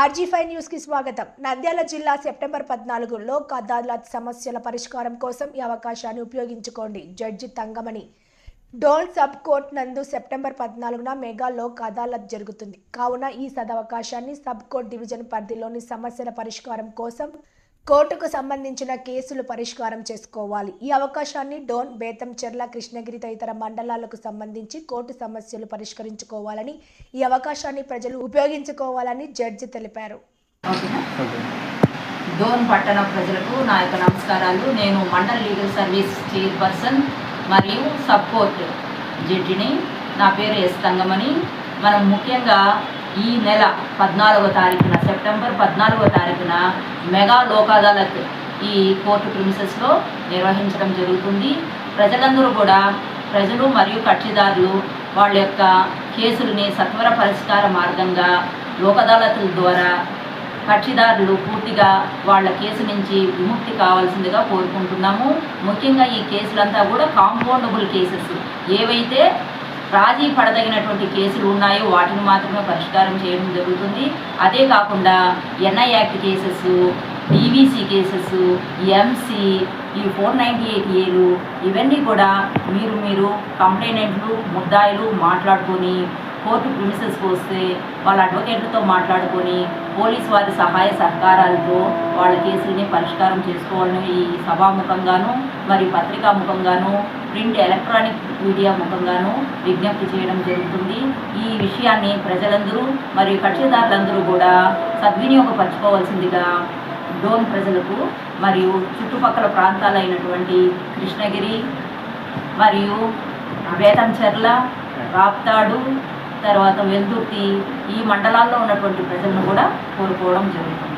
RG five న్యూస్కి స్వాగతం. నంద్యాల జిల్లా సెప్టెంబర్ పద్నాలుగు లోక్ అదాలత్ సమస్యల పరిష్కారం కోసం ఈ అవకాశాన్ని ఉపయోగించుకోండి. జడ్జి తంగమణి. డోల్ సబ్ కోర్ట్ నందు సెప్టెంబర్ పద్నాలుగున మెగా లోక్ అదాలత్ జరుగుతుంది. కావున ఈ సదవకాశాన్ని సబ్ కోర్ట్ డివిజన్ పరిధిలోని సమస్యల పరిష్కారం కోసం కోర్టుకు సంబంధించిన కేసులు పరిష్కారం చేసుకోవాలి. ఈ అవకాశాన్ని డోన్ బేతంచెర్ల కృష్ణగిరి తదితర మండలాలకు సంబంధించి కోర్టు సమస్యలు పరిష్కరించుకోవాలని ఈ అవకాశాన్ని ప్రజలు ఉపయోగించుకోవాలని జడ్జి తెలిపారు. డోన్ పట్టణ ప్రజలకు నా యొక్క నమస్కారాలు. నేను మండల్ లీగల్ సర్వీస్ చైర్పర్సన్ మరియు సబ్ కోర్ట్ జడ్జిని. నా పేరు ఎస్ తంగమని మనం ముఖ్యంగా ఈ నెల పద్నాలుగో తారీఖున సెప్టెంబర్ పద్నాలుగో తారీఖున మెగా లోక్ అదాలత్ ఈ కోర్టు ప్రిన్సెస్లో నిర్వహించడం జరుగుతుంది. ప్రజలందరూ కూడా ప్రజలు మరియు కక్షిదారులు వాళ్ళ యొక్క కేసులని సత్వర పరిష్కార మార్గంగా లోక్ అదాలతుల ద్వారా కక్షిదారులు పూర్తిగా వాళ్ళ కేసు నుంచి విముక్తి కావాల్సిందిగా కోరుకుంటున్నాము. ముఖ్యంగా ఈ కేసులంతా కూడా కాంపౌండబుల్ కేసెస్. ఏవైతే రాజీ పడదగినటువంటి కేసులు ఉన్నాయో. వాటిని మాత్రమే పరిష్కారం చేయడం జరుగుతుంది. అదే కాకుండా NI act cases DVC cases MC ఈ ఫోర్ నైంటీ ఎయిట్ ఏలు ఇవన్నీ కూడా మీరు మీరు కంప్లైనెంట్లు ముద్దాయిలు మాట్లాడుకొని కోర్టు ప్రిమిసెస్కి వస్తే వాళ్ళ అడ్వకేట్లతో మాట్లాడుకొని పోలీస్ వారి సహాయ సహకారాలతో వాళ్ళ కేసుల్ని పరిష్కారం చేసుకోవాలని ఈ సభాముఖంగాను మరి పత్రికాముఖంగాను ప్రింట్ ఎలక్ట్రానిక్ మీడియా ముఖంగాను విజ్ఞప్తి చేయడం జరుగుతుంది. ఈ విషయాన్ని ప్రజలందరూ మరియు కక్షిదారులందరూ కూడా సద్వినియోగపరచుకోవాల్సిందిగా డోన్ ప్రజలకు మరియు చుట్టుపక్కల ప్రాంతాలైనటువంటి కృష్ణగిరి మరియు వేతంచెర్ల రాప్తాడు తర్వాత వెల్దుర్తి ఈ మండలాల్లో ఉన్నటువంటి ప్రజలను కూడా కోరుకోవడం జరుగుతుంది.